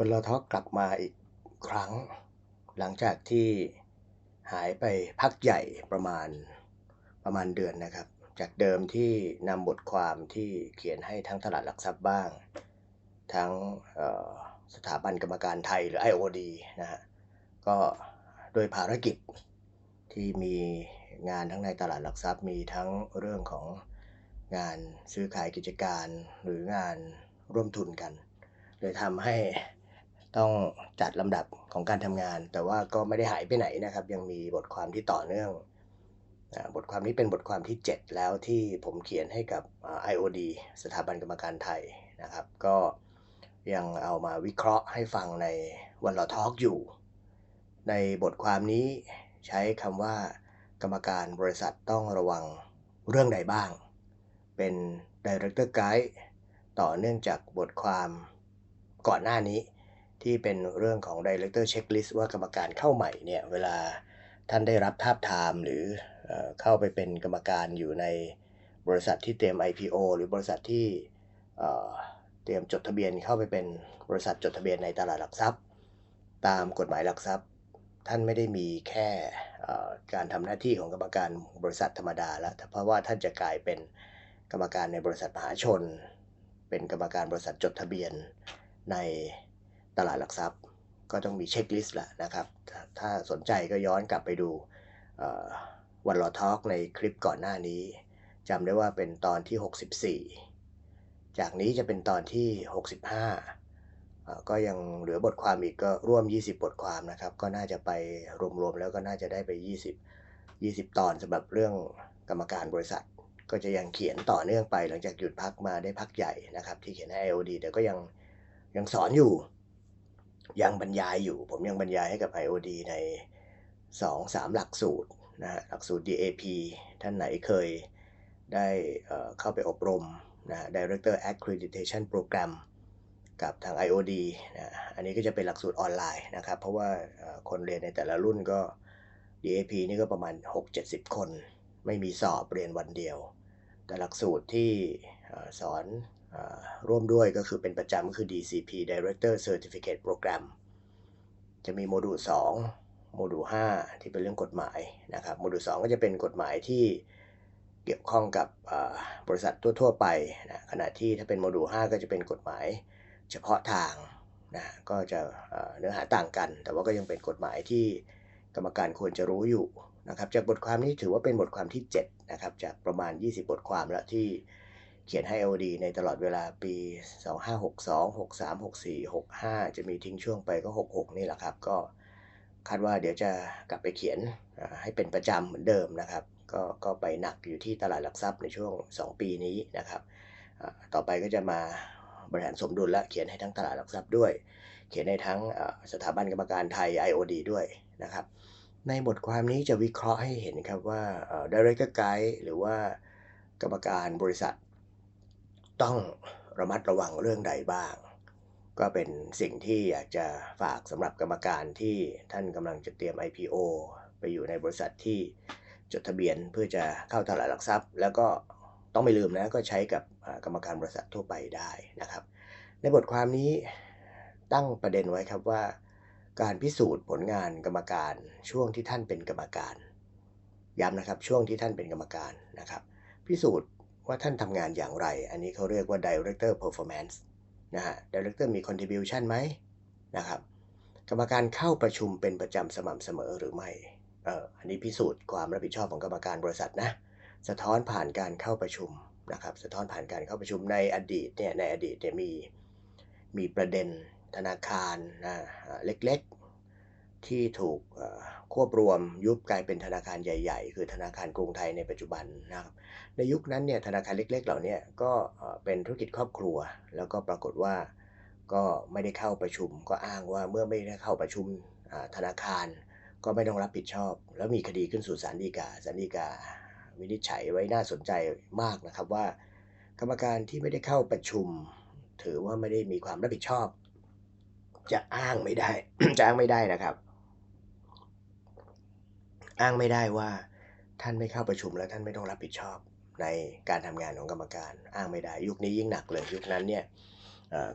วันเราทอกกลับมาอีกครั้ง หลังจากที่หายไปพักใหญ่ประมาณประมาณเดือนนะครับ จากเดิมที่นำบทความที่เขียนให้ทั้งตลาดหลักทรัพย์บ้าง ทั้งสถาบันกรรมการไทยหรือ IOD นะฮะก็โดยภารกิจที่มีงานทั้งในตลาดหลักทรัพย์มีทั้งเรื่องของงานซื้อขายกิจการหรืองานร่วมทุนกันเลยทำให้ ต้องจัดลำดับของการทำงาน แต่ว่าก็ไม่ได้หายไปไหนนะครับ ยังมีบทความที่ต่อเนื่อง บทความนี้เป็นบทความที่ 7 แล้วที่ผมเขียนให้กับ IOD สถาบันกรรมการไทยนะครับ ก็ยังเอามาวิเคราะห์ให้ฟังในวันลอทอกอยู่ ในบทความนี้ใช้คำว่ากรรมการบริษัทต้องระวังเรื่องใดบ้าง เป็น Director Guide ต่อเนื่องจากบทความก่อนหน้านี้ ที่เป็นเรื่องของ Director Checklist ว่ากรรมการเข้าใหม่เนี่ยเวลาท่านได้รับทาบทามหรือเข้าไปเป็นกรรมการอยู่ในบริษัทที่เตรียม IPO หรือบริษัทที่เตรียมจดทะเบียนเข้าไปเป็นบริษัทจดทะเบียนในตลาดหลักทรัพย์ ตามกฎหมายหลักทรัพย์ ท่านไม่ได้มีแค่การทำหน้าที่ของกรรมการบริษัทธรรมดาแล้วเพราะว่าท่านจะกลายเป็นกรรมการในบริษัทมหาชน เป็นกรรมการบริษัทจดทะเบียนใน ตลาดหลักทรัพย์ ก็ต้องมีเช็คลิสต์แหละนะครับ ถ้าสนใจก็ย้อนกลับไปดูวันรอทอล์กในคลิปก่อนหน้านี้จำได้ว่าเป็นตอนที่ 64 จากนี้จะเป็นตอนที่ 65 ก็ยังเหลือบทความอีกก็ร่วม 20 บทความนะครับ ก็น่าจะไปรวมๆแล้วก็น่าจะได้ไป 20 20 ตอนสำหรับเรื่องกรรมการบริษัท ก็จะยังเขียนต่อเนื่องไปหลังจากหยุดพักมาได้พักใหญ่นะครับ ที่เขียนให้ IOD แต่ก็ยังยังสอนอยู่ ยังบรรยายอยู่ ผมยังบรรยายให้กับ IOD ใน 2-3 หลักสูตรนะฮะหลักสูตร DAP ท่านไหนเคยได้เข้าไปอบรมนะ Director Accreditation Program กับทาง IOD นะอันนี้ก็จะเป็นหลักสูตรออนไลน์นะครับ เพราะว่าคนเรียนในแต่ละรุ่นก็ DAP นี่ก็ประมาณ 6-70 คน ไม่มีสอบเรียนวันเดียว แต่หลักสูตรที่สอน ร่วมด้วยก็คือเป็นประจำก็คือ DCP Director Certificate Program จะมีโมดูล 2 โมดูล 5 ที่เป็นเรื่องกฎหมายนะครับ โมดูล 2 ก็จะเป็นกฎหมายที่เกี่ยวข้องกับบริษัททั่ว ๆ ไปนะขณะที่ถ้าเป็นโมดูล 5 ก็จะเป็นกฎหมายเฉพาะทางนะก็จะเนื้อหาต่างกัน แต่ว่าก็ยังเป็นกฎหมายที่กรรมการควรจะรู้อยู่นะครับ จากบทความนี้ถือว่าเป็นบทความที่ 7 นะครับ จากประมาณ 20 บทความแล้วที่ เขียนให้ LD ในตลอดเวลาปี 2562 63 64 65 จะมีทิ้งช่วงไปก็ 66 นี่แหละครับ ก็คาดว่าเดี๋ยวจะกลับไปเขียนให้เป็นประจำเหมือนเดิมนะครับ ก็ก็ไปหนักอยู่ที่ตลาดหลักทรัพย์ในช่วง 2 ปีนี้นะครับ ต่อไปก็จะมาบริหารสมดุลและเขียนให้ทั้งตลาดหลักทรัพย์ด้วย เขียนในทั้งสถาบันกรรมการไทย IOD ด้วยนะครับ ในบทความนี้จะวิเคราะห์ให้เห็นครับว่า Director Guide หรือว่ากรรมการบริษัท ต้องระมัดระวังเรื่องใดบ้าง ก็เป็นสิ่งที่อยากจะฝากสำหรับกรรมการที่ท่านกำลังจะเตรียม IPO ไปอยู่ในบริษัทที่จดทะเบียนเพื่อจะเข้าตลาดหลักทรัพย์ แล้วก็ต้องไม่ลืมนะก็ใช้กับกรรมการบริษัททั่วไปได้นะครับ ในบทความนี้ตั้งประเด็นไว้ครับว่า การพิสูจน์ผลงานกรรมการช่วงที่ท่านเป็นกรรมการย้ำนะครับช่วงที่ท่านเป็นกรรมการนะครับ พิสูจน์ ว่าท่านทำงานอย่างไร อันนี้เขาเรียกว่า director performance นะฮะ director มี contribution ไหมนะครับ กรรมการเข้าประชุมเป็นประจำสม่ำเสมอหรือไม่เอออันนี้พิสูจน์ความรับผิดชอบของกรรมการบริษัทนะ สะท้อนผ่านการเข้าประชุมนะครับ สะท้อนผ่านการเข้าประชุมในอดีตเนี่ย ในอดีตเนี่ยมีมีประเด็นธนาคารนะเล็กๆ ที่ถูก ควบรวมยุบกลายเป็นธนาคารใหญ่ ๆ คือธนาคารกรุงไทยในปัจจุบันนะครับในยุคนั้นเนี่ยธนาคารเล็ก ๆ เหล่านี้ก็เป็นธุรกิจครอบครัว แล้วก็ปรากฏว่าก็ไม่ได้เข้าประชุม ก็อ้างว่าเมื่อไม่ได้เข้าประชุมธนาคารก็ไม่ต้องรับผิดชอบ แล้วมีคดีขึ้นสู่ศาลฎีกาศาลฎีกาวินิจฉัยไว้น่าสนใจมากนะครับว่า กรรมการที่ไม่ได้เข้าประชุม ถือว่าไม่ได้มีความรับผิดชอบ จะอ้างไม่ได้ จะอ้างไม่ได้นะครับ อ้างไม่ได้ว่าท่านไม่เข้าประชุมแล้วท่านไม่ต้องรับผิดชอบในการทำงานของกรรมการ อ้างไม่ได้ ยุคนี้ยิ่งหนักเลย ยุคนั้นเนี่ย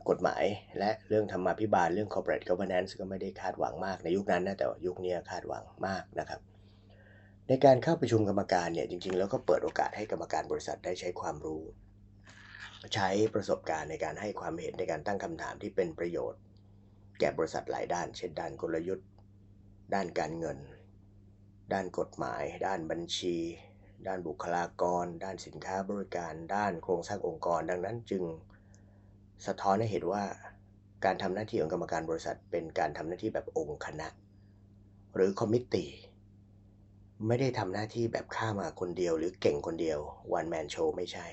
กฎหมายและเรื่องธรรมาภิบาลเรื่อง corporate governance ก็ไม่ได้คาดหวังมากในยุคนั้นนะแต่ยุคนี้คาดหวังมากนะครับ ในการเข้าประชุมกรรมการเนี่ยจริงๆ แล้วก็เปิดโอกาสให้กรรมการบริษัทได้ใช้ความรู้ ใช้ประสบการณ์ในการให้ความเห็นในการตั้งคำถามที่เป็นประโยชน์ แก่บริษัทหลายด้าน เช่นด้านกลยุทธ์ ด้านการเงิน ด้านกฎหมาย ด้านบัญชี ด้านบุคลากร ด้านสินค้าบริการ ด้านโครงสร้างองค์กร ดังนั้นจึงสะท้อนให้เห็นว่าการทำหน้าที่ของกรรมการบริษัท เป็นการทำหน้าที่แบบองค์คณะ หรือคอมมิตตี้ไม่ได้ทำหน้าที่แบบข้ามาคนเดียว หรือเก่งคนเดียววันแมนโชว์ไม่ใช่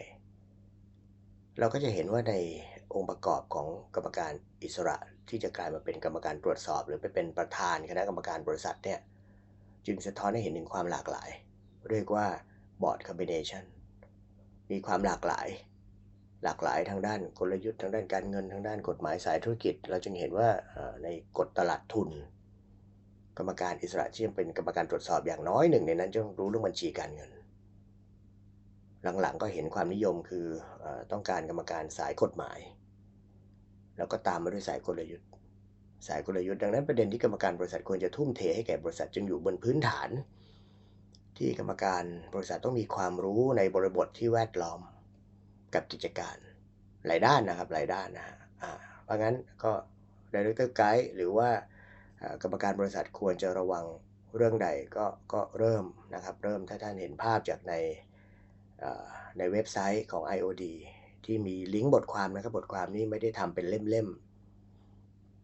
เราก็จะเห็นว่าในองค์ประกอบของกรรมการอิสระที่จะกลายมาเป็นกรรมการตรวจสอบ หรือไปเป็นประธานคณะกรรมการบริษัทเนี่ย จึงสะท้อนให้เห็นถึงความหลากหลาย เรียกว่าบอร์ดคอมบิเนชันมีความหลากหลาย หลากหลายทางด้านกลยุทธ์ทางด้านการเงินทางด้านกฎหมายสายธุรกิจ เราจึงเห็นว่าในกฎตลาดทุน กรรมการอิสระที่เป็นกรรมการตรวจสอบอย่างน้อยหนึ่งในนั้นจะต้องรู้เรื่องบัญชีการเงิน หลังๆก็เห็นความนิยมคืออต้องการกรรมการสายกฎหมาย แล้วก็ตามมาด้วยสายกลยุทธ์ สายกลยุทธ์ดังนั้นประเด็นที่กรรมการบริษัทควรจะทุ่มเทให้แก่บริษัทจึงอยู่บนพื้นฐาน ที่กรรมการบริษัทต้องมีความรู้ในบริบทที่แวดล้อมกับกิจการหลายด้านนะครับหลายด้านนะฮะเพราะงั้นก็ดีเรคเตอร์ไกด์หรือว่ากรรมการบริษัทควรจะระวังเรื่องใดก็ก็เริ่มนะครับ เริ่มถ้าท่านเห็นภาพจากในในเว็บไซต์ของ IOD ที่มีลิงก์บทความนะครับบทความนี้ไม่ได้ทำเป็นเล่มๆ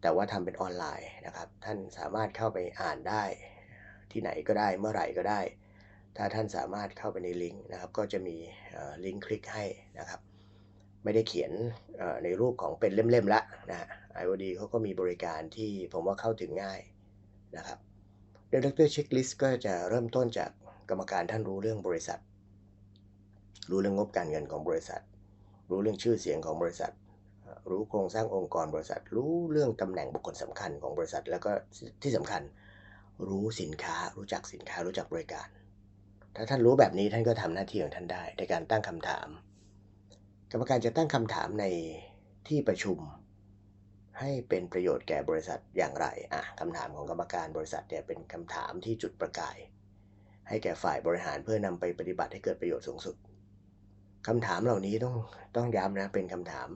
แต่ว่าทำเป็นออนไลน์นะครับ ท่านสามารถเข้าไปอ่านได้ที่ไหนก็ได้เมื่อไหร่ก็ได้ ถ้าท่านสามารถเข้าไปในลิงก์นะครับ ก็จะมีลิงก์คลิกให้นะครับ ไม่ได้เขียนในรูปของเป็นเล่มๆละนะ IOD เขาก็มีบริการที่ผมว่าเข้าถึงง่ายนะครับเดลเตอร์เช็คลิสต์ก็จะเริ่มต้นจากกรรมการท่านรู้เรื่องบริษัท รู้เรื่องงบการเงินของบริษัท รู้เรื่องชื่อเสียงของบริษัท รู้โครงสร้างองค์กรบริษัท รู้เรื่องตำแหน่งบุคคลสำคัญของบริษัท แล้วก็ที่สำคัญ รู้สินค้า รู้จักสินค้ารู้จักบริการ ถ้าท่านรู้แบบนี้ท่านก็ทำหน้าที่ของท่านได้ ในการตั้งคำถาม กรรมการจะตั้งคำถามในที่ประชุม ให้เป็นประโยชน์แก่บริษัทอย่างไรอะคำถามของกรรมการบริษัทเนี่ยเป็นคำถามที่จุดประกาย ให้แก่ฝ่ายบริหารเพื่อนำไปปฏิบัติให้เกิดประโยชน์สูงสุดคำถามเหล่านี้ต้องต้องย้ำนะเป็นคำถาม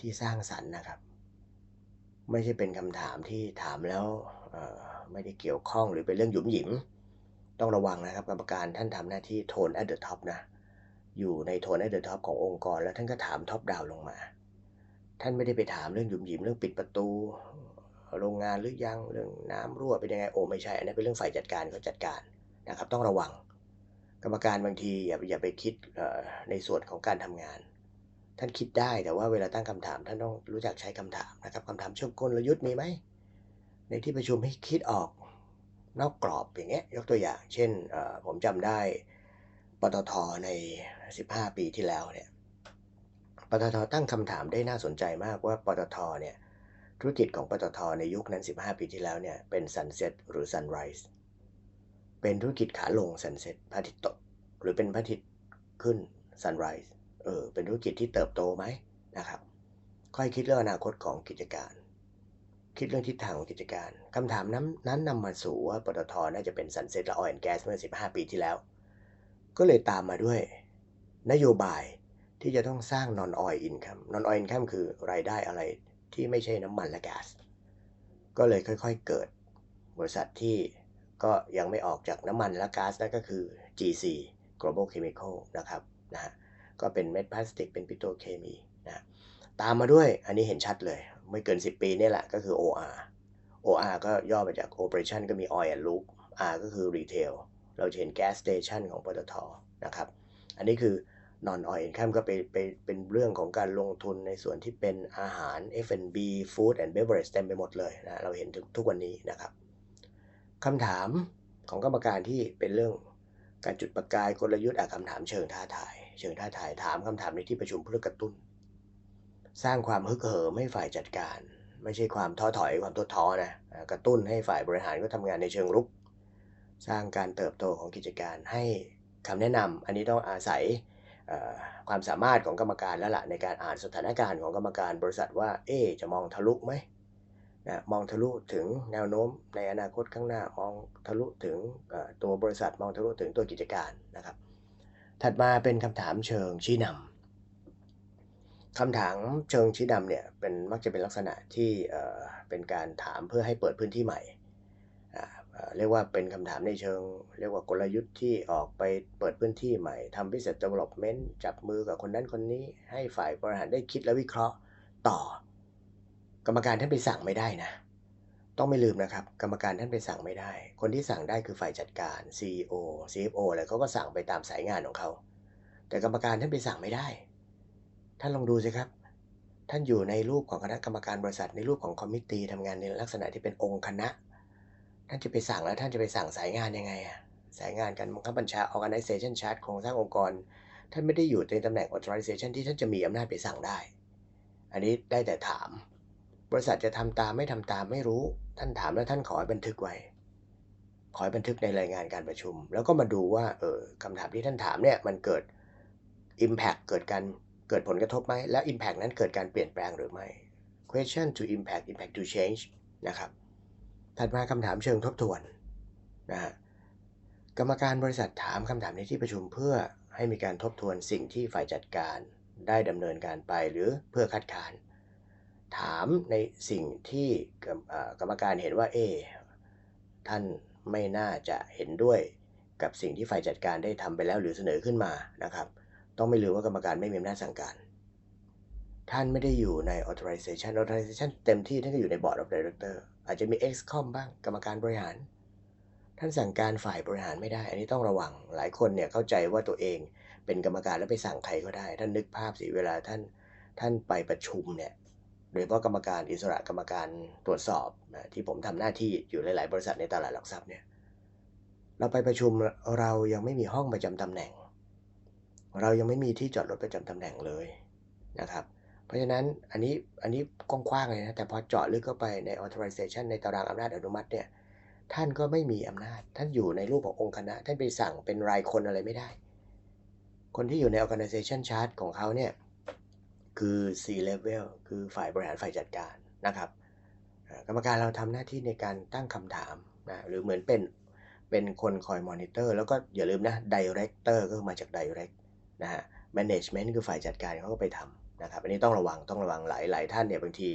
ที่สร้างสรรค์นะครับ ไม่ใช่เป็นคำถามที่ถามแล้วไม่ได้เกี่ยวข้องหรือเป็นเรื่องหยุมหยิม ต้องระวังนะครับกรรมการท่านทำหน้าที่โทน at the top นะ อยู่ในโทน at the top ขององค์กร แล้วท่านก็ถามท็อปดาวลงมา ท่านไม่ได้ไปถามเรื่องหยุมหยิมเรื่องปิดประตู โรงงานหรือยังเรื่องน้ำรั่วเป็นยังไงโอ้ไม่ใช่อันนี้เป็นเรื่องฝ่ายจัดการเขาจัดการนะครับ ต้องระวัง กรรมการบางทีอย่าอย่าไปคิดในส่วนของการทำงาน ท่านคิดได้แต่ว่าเวลาตั้งคำถามท่านต้องรู้จักใช้คำถามนะครับคำถามเชิงกลยุทธ์มีไหมในที่ประชุมให้คิดออกนอกกรอบอย่างเงี้ยยกตัวอย่าง เช่นผมจำได้ปตทใน 15 ปีที่แล้วเนี่ยปตทตั้งคำถามได้น่าสนใจมากว่าปตทเนี่ยธุรกิจของปตทในยุคนั้น 15 ปีที่แล้วเนี่ยเป็น Sunset หรือ Sunrise เป็นธุรกิจขาลง Sunset พระอาทิตย์ตก หรือเป็นพระอาทิตย์ขึ้น Sunrise เออเป็นธุรกิจที่เติบโตไหมนะครับ ค่อยคิดเรื่องอนาคตของกิจการ คิดเรื่องทิศทางของกิจการคำถามนั้นนั้นนำมาสู่ว่าปตทน่าจะเป็นสันเซ็ตและออยล์แก๊สเมื่อ 15 ปีที่แล้ว ก็เลยตามมาด้วย นโยบายที่จะต้องสร้าง non oil income non oil income คือรายได้อะไรที่ไม่ใช่น้ำมันและก๊าซก็เลยค่อยๆเกิด บริษัทที่ก็ยังไม่ออกจากน้ำมันและก๊าซนั่นก็คือ GC Global Chemical นะครับนะฮะ ก็เป็นเม็ดพลาสติกเป็นปิโตเคมีนะตามมาด้วยอันนี้เห็นชัดเลย ไม่เกิน 10 ปีนี่แหละก็คือ OR OR ก็ย่อมาจาก Operation ก็มี Oil and Loop R ก็คือ Retail เราเห็น Gas Station ของปตทนะครับ อันนี้คือ non oil income ก็ไปไปเป็นเรื่องของการลงทุนในส่วนที่เป็นอาหาร F&B Food and Beverage เต็มไปหมดเลยนะเราเห็นถึงทุกวันนี้นะครับคำถามของกรรมการที่เป็นเรื่องการจุดประกายกลยุทธ์อาคำถามเชิงท้าทาย เชิงท้าทายถามคำถามในที่ประชุมเพื่อกระตุ้น สร้างความฮึกเหิมให้ฝ่ายจัดการ ไม่ใช่ความท้อถอยความท้อท้อนะกระตุ้นให้ฝ่ายบริหารก็ทำงานในเชิงรุก สร้างการเติบโตของกิจการให้คำแนะนำอันนี้ต้องอาศัยความสามารถของกรรมการแล้วล่ะในการอ่านสถานการณ์ของกรรมการบริษัทว่า เอ๊จะมองทะลุไหมนะมองทะลุถึงแนวโน้มในอนาคตข้างหน้า มองทะลุถึงตัวบริษัท มองทะลุถึงตัวกิจการนะครับ ถัดมาเป็นคำถามเชิงชี้นำคำถามเชิงชี้นำเนี่ยเป็นมักจะเป็นลักษณะที่เป็นการถามเพื่อให้เปิดพื้นที่ใหม่ เรียกว่าเป็นคำถามในเชิง เรียกว่ากลยุทธ์ที่ออกไปเปิดพื้นที่ใหม่ทำ business development จับมือกับคนนั้นคนนี้ ให้ฝ่ายบริหารได้คิดและวิเคราะห์ต่อกรรมการท่านไปสั่งไม่ได้นะ ต้องไม่ลืมนะครับ กรรมการท่านไปสั่งไม่ได้ คนที่สั่งได้คือฝ่ายจัดการ CEO CFO อะไรเขาก็สั่งไปตามสายงานของเขา แต่กรรมการท่านไปสั่งไม่ได้ ท่านลองดูสิครับ ท่านอยู่ในรูปของคณะกรรมการบริษัทในรูปของคอมมิตี้ทำงานในลักษณะที่เป็นองค์คณะ ท่านจะไปสั่งแล้วท่านจะไปสั่งสายงานยังไงอะสายงานการบังคับบัญชา organization chart โครงสร้างองค์กร ท่านไม่ได้อยู่ในตำแหน่ง authorization ที่ท่านจะมีอำนาจไปสั่งได้ อันนี้ได้แต่ถาม บริษัทจะทำตามไม่ทำตามไม่รู้ ท่านถามแล้วท่านขอให้บันทึกไว้ ขอให้บันทึกในรายงานการประชุม แล้วก็มาดูว่าเออคำถามที่ท่านถามเนี่ยมันเกิด impact เกิดการเกิดผลกระทบไหมแล้ว impact นั้นเกิดการเปลี่ยนแปลงหรือไม่ question to impact impact to change นะครับถัดมาคำถามเชิงทบทวนนะฮะกรรมการบริษัทถามคำถามในที่ประชุมเพื่อให้มีการทบทวนสิ่งที่ฝ่ายจัดการได้ดำเนินการไปหรือเพื่อคัดค้าน ถามในสิ่งที่กรรมการเห็นว่าเอท่านไม่น่าจะเห็นด้วยกับสิ่งที่ฝ่ายจัดการได้ทำไปแล้วหรือเสนอขึ้นมานะครับ ต้องไม่ลืมว่ากรรมการไม่มีอำนาจสั่งการ ท่านไม่ได้อยู่ใน authorization authorization เต็มที่ท่านก็อยู่ใน board of director อาจจะมี excom บ้างกรรมการบริหาร ท่านสั่งการฝ่ายบริหารไม่ได้ อันนี้ต้องระวังหลายคนเนี่ยเข้าใจว่าตัวเองเป็นกรรมการแล้วไปสั่งใครก็ได้ ท่านนึกภาพสิเวลาท่านท่านไปประชุมเนี่ย โดยเฉพาะกรรมการอิสระกรรมการตรวจสอบนะที่ผมทำหน้าที่อยู่หลาย ๆ บริษัทในตลาดหลักทรัพย์เนี่ยเราไปประชุมเรายังไม่มีห้องประจำตำแหน่ง เรายังไม่มีที่จอดรถประจำตำแหน่งเลยนะครับ เพราะฉะนั้นอันนี้อันนี้กว้างๆเลยนะ แต่พอเจาะลึกเข้าไปใน authorization ในตารางอำนาจอนุมัติเนี่ยท่านก็ไม่มีอำนาจ ท่านอยู่ในรูปขององค์คณะ ท่านไปสั่งเป็นรายคนอะไรไม่ได้ คนที่อยู่ใน organization chart ของเขาเนี่ย คือ C level คือฝ่ายบริหารฝ่ายจัดการนะครับกรรมการเราทำหน้าที่ในการตั้งคำถามนะหรือเหมือนเป็นเป็นคนคอยมอนิเตอร์แล้วก็อย่าลืมนะ director ก็มาจาก direct นะฮะ management คือฝ่ายจัดการเขาก็ไปทำนะครับอันนี้ต้องระวังต้องระวังหลายหลายท่านเนี่ยบางที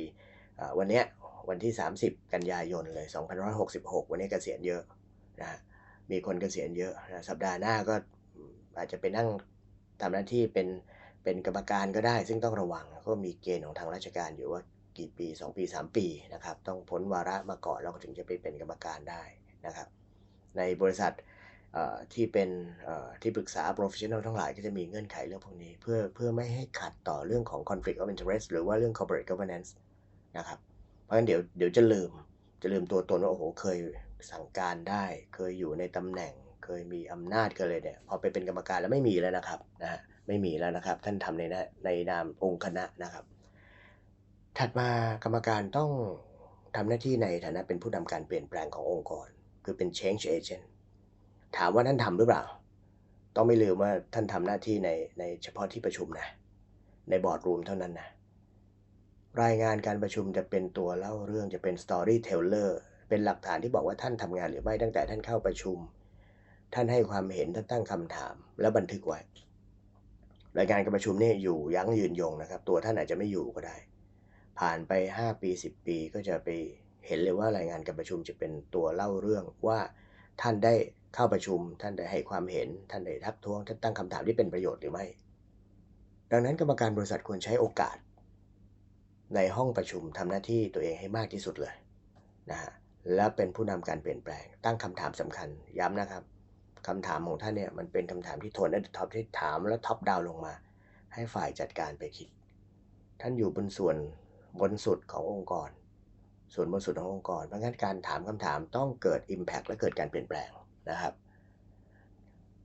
วันเนี้ยวันที่ 30 กันยายนเลย2566 วันนี้เกษียณเยอะนะฮะมีคนเกษียณเยอะนะสัปดาห์หน้าก็อาจจะไปนั่งทำหน้าที่เป็น เป็นกรรมการก็ได้ ซึ่งต้องระวังก็มีเกณฑ์ของทางราชการอยู่ว่ากี่ปี 2 ปี 3 ปีนะครับต้องพ้นวาระมาก่อนแล้วถึงจะไปเป็นกรรมการได้นะครับ ในบริษัทที่เป็นที่ปรึกษา professional ทั้งหลายก็จะมีเงื่อนไขเรื่องพวกนี้ เพื่อเพื่อไม่ให้ขัดต่อเรื่องของ conflict of interest หรือว่าเรื่อง corporate governance นะครับ เพราะฉะนั้นเดี๋ยวเดี๋ยวจะลืมจะลืมตัวตนว่าโอ้โหเคยสั่งการได้ เคยอยู่ในตำแหน่ง เคยมีอำนาจกันเลยเนี่ยพอไปเป็นกรรมการแล้วไม่มีแล้วนะครับนะฮะ ไม่มีแล้วนะครับ ท่านทำในนะในนามองค์คณะนะครับ ถัดมากรรมการต้องทำหน้าที่ในฐานะเป็นผู้นำการเปลี่ยนแปลงขององค์กร คือเป็น change agent ถามว่าท่านทำหรือเปล่า ต้องไม่ลืมว่าท่านทำหน้าที่ในในเฉพาะที่ประชุมนะ ในบอร์ดรูมเท่านั้นนะ รายงานการประชุมจะเป็นตัวเล่าเรื่องจะเป็น storyteller เป็นหลักฐานที่บอกว่าท่านทำงานหรือไม่ตั้งแต่ท่านเข้าประชุม ท่านให้ความเห็นท่านตั้งคำถาม แล้วบันทึกไว้ รายการการประชุมนี่อยู่ยั้งยืนยงนะครับ ตัวท่านอาจจะไม่อยู่ก็ได้ ผ่านไป 5 ปี 10 ปีก็จะไปเห็นเลยว่ารายงานการประชุมจะเป็นตัวเล่าเรื่องว่าท่านได้เข้าประชุม ท่านได้ให้ความเห็น ท่านได้ทักท้วง ท่านตั้งคำถามที่เป็นประโยชน์หรือไม่ ดังนั้นกรรมการบริษัทควรใช้โอกาส ในห้องประชุมทำหน้าที่ตัวเองให้มากที่สุดเลยนะฮะและเป็นผู้นำการเปลี่ยนแปลง ตั้งคำถามสำคัญย้ำนะครับ คำถามของท่านเนี่ยมันเป็นคำถามที่โทนและท็อปที่ถามแล้วท็อปดาวลงมา ให้ฝ่ายจัดการไปคิด ท่านอยู่บนส่วนบนสุดขององค์กร ส่วนบนสุดขององค์กรเพราะงั้นการถามคำถามต้องเกิด Impact และเกิดการเปลี่ยนแปลงนะครับ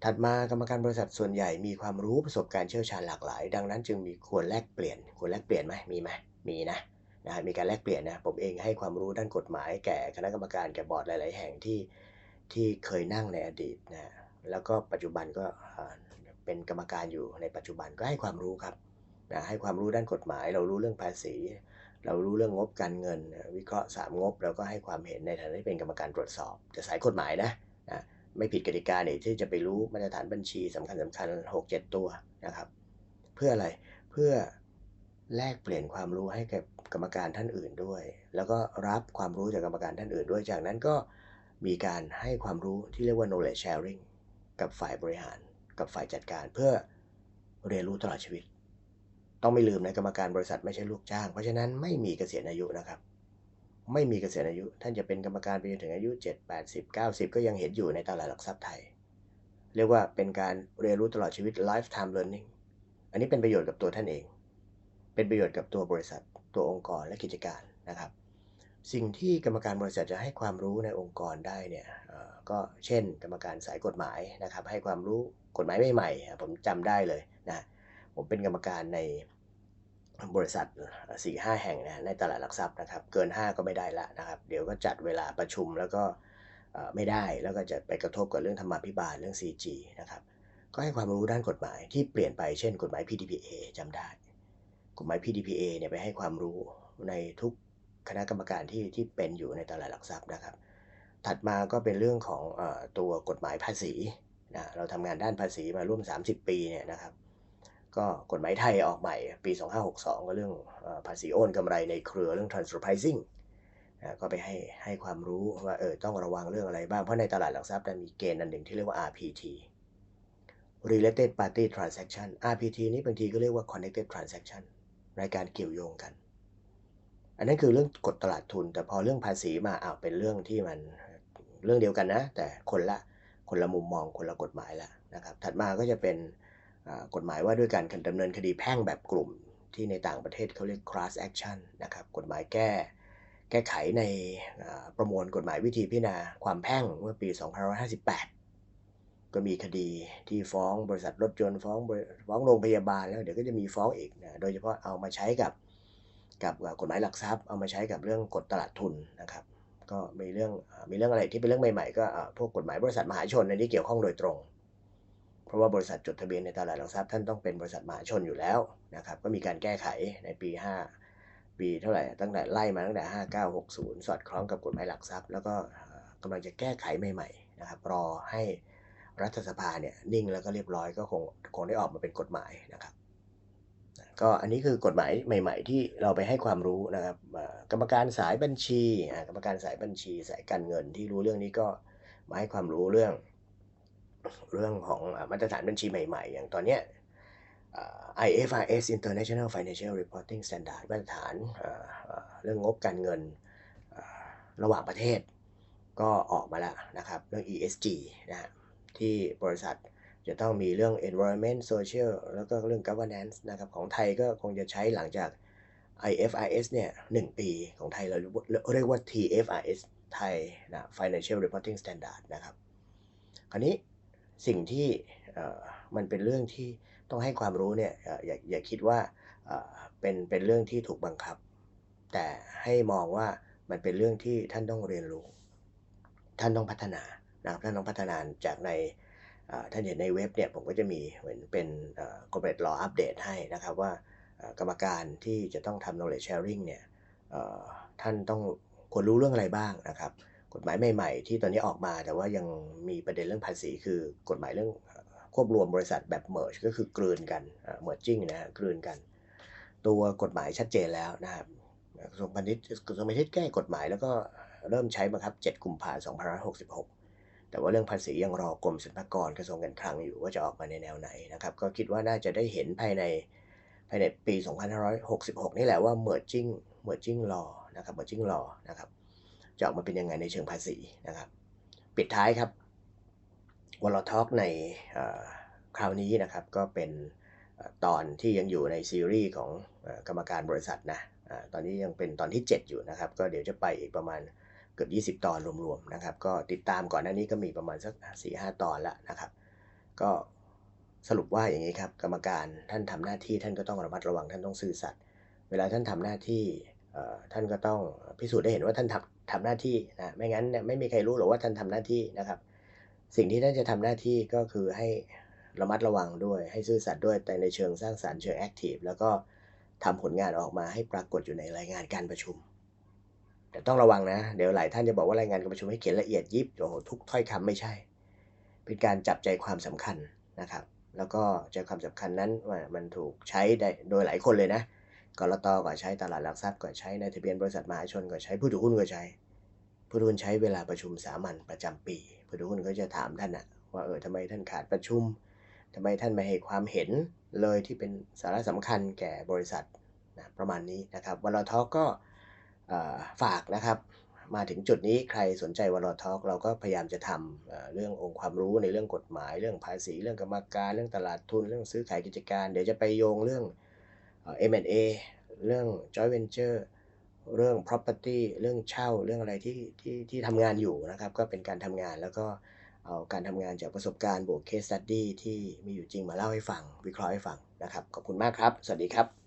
ถัดมากรรมการบริษัทส่วนใหญ่มีความรู้ประสบการณ์เชี่ยวชาญหลากหลาย ดังนั้นจึงมีควรแลกเปลี่ยนควรแลกเปลี่ยนไหมมีไหมมีนะนะฮะมีการแลกเปลี่ยนนะผมเองให้ความรู้ด้านกฎหมายแก่คณะกรรมการแก่บอร์ดหลาย ๆ แห่งที่ ที่เคยนั่งในอดีตนะแล้วก็ปัจจุบันก็เป็นกรรมการอยู่ในปัจจุบันก็ให้ความรู้ครับนะให้ความรู้ด้านกฎหมาย เรารู้เรื่องภาษี เรารู้เรื่องงบการเงิน วิเคราะห์สามงบแล้วก็ให้ความเห็นในฐานะที่เป็นกรรมการตรวจสอบจะสายกฎหมายนะนะไม่ผิดกติกาเนี่ยที่จะไปรู้มาตรฐานบัญชีสำคัญสำคัญหกเจ็ดตัวนะครับ เพื่ออะไรเพื่อแลกเปลี่ยนความรู้ให้กับกรรมการท่านอื่นด้วย แล้วก็รับความรู้จากกรรมการท่านอื่นด้วยจากนั้นก็ มีการให้ความรู้ที่เรียกว่า knowledge sharing กับฝ่ายบริหาร กับฝ่ายจัดการเพื่อเรียนรู้ตลอดชีวิต ต้องไม่ลืมนะกรรมการบริษัทไม่ใช่ลูกจ้าง เพราะฉะนั้นไม่มีเกษียณอายุนะครับ ไม่มีเกษียณอายุ ท่านจะเป็นกรรมการไปจนถึงอายุ 7 80 90 ก็ยังเห็นอยู่ในตลาดหลักทรัพย์ไทย เรียกว่าเป็นการเรียนรู้ตลอดชีวิต lifetime learning อันนี้เป็นประโยชน์กับตัวท่านเอง เป็นประโยชน์กับตัวบริษัท ตัวองค์กรและกิจการนะครับ สิ่งที่กรรมการบริษัทจะให้ความรู้ในองค์กรได้เนี่ยก็เช่น กรรมการสายกฎหมายนะครับ ให้ความรู้กฎหมายใหม่ๆผมจำได้เลยนะผมเป็นกรรมการในบริษัท4ี่ห้าแห่งนะในตลาดหลักทรัพย์นะครับ เกิน 5 ก็ไม่ได้ละนะครับ เดี๋ยวก็จัดเวลาประชุมแล้วก็ไม่ได้แล้วก็จะไปกระทบกับเรื่องธรรมาภิบาลเรื่อง CG นะครับก็ให้ความรู้ด้านกฎหมายที่เปลี่ยนไปเช่น กฎหมาย PDPA จำได้ กฎหมาย PDPA เนี่ยไปให้ความรู้ในทุก คณะกรรมการที่ที่เป็นอยู่ในตลาดหลักทรัพย์นะครับ ถัดมาก็เป็นเรื่องของอตัวกฎหมายภาษีนะเราทำงานด้านภาษีมาร่วม 30 ปีเนี่ยนะครับ ก็กฎหมายไทยออกใหม่ปี 2562 ก็เรื่องภาษีโอนกำไรในเครือเรื่อง transfer pricing นะก็ไปให้ให้ความรู้ว่าเออต้องระวังเรื่องอะไรบ้าง เพราะในตลาดหลักทรัพย์มีเกณฑ์อันหนึ่งที่เรียกว่า RPT related party transaction RPT นี้บางทีก็เรียกว่า connected transaction รายการเกี่ยวโยงกัน อันนั้นคือเรื่องกฎตลาดทุน แต่พอเรื่องภาษีมาอ้าวเป็นเรื่องที่มันเรื่องเดียวกันนะ แต่คนละคนละมุมมองคนละกฎหมายละนะครับ ถัดมาก็จะเป็นกฎหมายว่าด้วยการดำเนินคดีแพ่งแบบกลุ่มที่ในต่างประเทศเขาเรียก class action นะครับกฎหมายแก้แก้ไขในประมวลกฎหมายวิธีพิจารณาความแพ่งเมื่อปี 2558 ก็มีคดีที่ฟ้องบริษัทรถยนต์ฟ้องฟ้องโรงพยาบาลแล้วเดี๋ยวก็จะมีฟ้องอีกนะโดยเฉพาะเอามาใช้กับ กับกฎหมายหลักทรัพย์ เอามาใช้กับเรื่องกฎตลาดทุนนะครับ ก็มีเรื่องมีเรื่องอะไรที่เป็นเรื่องใหม่ๆก็พวกกฎหมายบริษัทมหาชนในที่เกี่ยวข้องโดยตรง เพราะว่าบริษัทจดทะเบียนในตลาดหลักทรัพย์ท่านต้องเป็นบริษัทมหาชนอยู่แล้วนะครับ ก็มีการแก้ไขในปี 5 ปีเท่าไหร่ตั้งแต่ไล่มาตั้งแต่ 5960 สอดคล้องกับกฎหมายหลักทรัพย์ แล้วก็กำลังจะแก้ไขใหม่ๆนะครับรอให้รัฐสภาเนี่ยนิ่งแล้วก็เรียบร้อยก็คงคงได้ออกมาเป็นกฎหมายนะครับ ก็อันนี้คือกฎหมายใหม่ ๆ ที่เราไปให้ความรู้นะครับกรรมการสายบัญชีกรรมการสายบัญชีสายการเงินที่รู้เรื่องนี้ก็มาให้ความรู้เรื่อง เรื่องของมาตรฐานบัญชีใหม่ ๆ อย่างตอนเนี้ย IFRS International Financial Reporting Standard มาตรฐานเรื่องงบการเงินระหว่างประเทศก็ออกมาแล้วนะครับ เรื่อง ESG นะฮะที่บริษัท จะต้องมีเรื่อง environment social แล้วก็เรื่อง governance นะครับของไทยก็คงจะใช้หลังจาก IFRS เนี่ยหปีของไทยเราเรียกว่า TFRS ไทยนะ Financial Reporting Standard นะครับ คราวนี้สิ่งที่มันเป็นเรื่องที่ต้องให้ความรู้เนี่ยอย่าอย่าคิดว่าเป็นเป็นเรื่องที่ถูกบังคับ แต่ให้มองว่ามันเป็นเรื่องที่ท่านต้องเรียนรู้ ท่านต้องพัฒนานะครับท่านต้องพัฒนาจากใน ท่านเห็นในเว็บเนี่ยผมก็จะมีเหมือนเป็น corporate law update ให้นะครับว่ากรรมการที่จะต้องทำ knowledge sharing เนี่ยท่านต้องควรรู้เรื่องอะไรบ้างนะครับกฎหมายใหม่ๆ ที่ตอนนี้ออกมาแต่ว่ายังมีประเด็นเรื่องภาษีคือกฎหมายเรื่องควบรวมบริษัทแบบ merge ก็คือกลืนกัน merging นะฮะกลืนกัน ตัวกฎหมายชัดเจนแล้วนะครับกระทรวงพาณิชย์กระทรวงพาณิชย์แก้กฎหมายแล้วก็เริ่มใช้บังคับ 7 กุมภาพันธ์2566 แต่ว่าเรื่องภาษียังรอกรมสรรพากรกระทรวงการคลังอยู่ว่าจะออกมาในแนวไหนนะครับ ก็คิดว่าน่าจะได้เห็นภายในภายในปี 2566 นี่แหละว่า merging merging law นะครับ merging law นะครับจะออกมาเป็นยังไงในเชิงภาษีนะครับ ปิดท้ายครับวอลท็อกในคราวนี้นะครับก็เป็นตอนที่ยังอยู่ในซีรีส์ของกรรมการบริษัทนะตอนนี้ยังเป็นตอนที่ 7 อยู่นะครับ ก็เดี๋ยวจะไปอีกประมาณ กือบ20 ตอนรวมๆนะครับ ก็ติดตามก่อนหน้านี้ก็มีประมาณสัก4-5 ตอนแล้วนะครับ ก็สรุปว่าอย่างนี้ครับ กรรมการท่านทำหน้าที่ท่านก็ต้องระมัดระวังท่านต้องซื่อสัตย์เวลาท่านทำหน้าที่ท่านก็ต้องพิสูจน์ได้เห็นว่าท่านทำทำหน้าที่นะไม่งั้นเนี่ยไม่มีใครรู้หรอกว่าท่านทำหน้าที่นะครับ สิ่งที่ท่านจะทำหน้าที่ก็คือให้ระมัดระวังด้วยให้ซื่อสัตย์ด้วยแต่ในเชิงสร้างสรรค์เชิงแอคทีฟแล้วก็ทำผลงานออกมาให้ปรากฏอยู่ในรายงานการประชุม แต่ต้องระวังนะ เดี๋ยวหลายท่านจะบอกว่ารายงานการประชุมให้เขียนละเอียดยิบโอ้โหทุกถ้อยคำไม่ใช่ เป็นการจับใจความสำคัญนะครับ แล้วก็ใจความสำคัญนั้นว่ามันถูกใช้ได้โดยหลายคนเลยนะกรตก็ใช้ตลาดหลักทรัพย์ก็ใช้ในทะเบียนบริษัทมหาชนก็ใช้ผู้ถือหุ้นก็ใช้ ผู้ถือหุ้นใช้เวลาประชุมสามัญประจำปี ผู้ถือหุ้นก็จะถามท่านนะว่าเออทำไมท่านขาดประชุมทำไมท่านไม่ให้ความเห็นเลยที่เป็นสาระสำคัญแก่บริษัทนะประมาณนี้นะครับวอลทอก็ ฝากนะครับ มาถึงจุดนี้ใครสนใจวอลทอเราก็พยายามจะทำเรื่ององค์ความรู้ในเรื่องกฎหมาย เรื่องภาษี เรื่องกรรมการเรื่องตลาดทุน เรื่องซื้อขายกิจการ เดี๋ยวจะไปโยงเรื่อง M&A เรื่อง joint venture เรื่อง property เรื่องเช่า เรื่องอะไรที่ที่ที่ทำงานอยู่นะครับ ก็เป็นการทำงานแล้วก็เอาการทำงานจากประสบการณ์บวก case study ที่มีอยู่จริงมาเล่าให้ฟัง วิเคราะห์ให้ฟังนะครับ ขอบคุณมากครับ สวัสดีครับ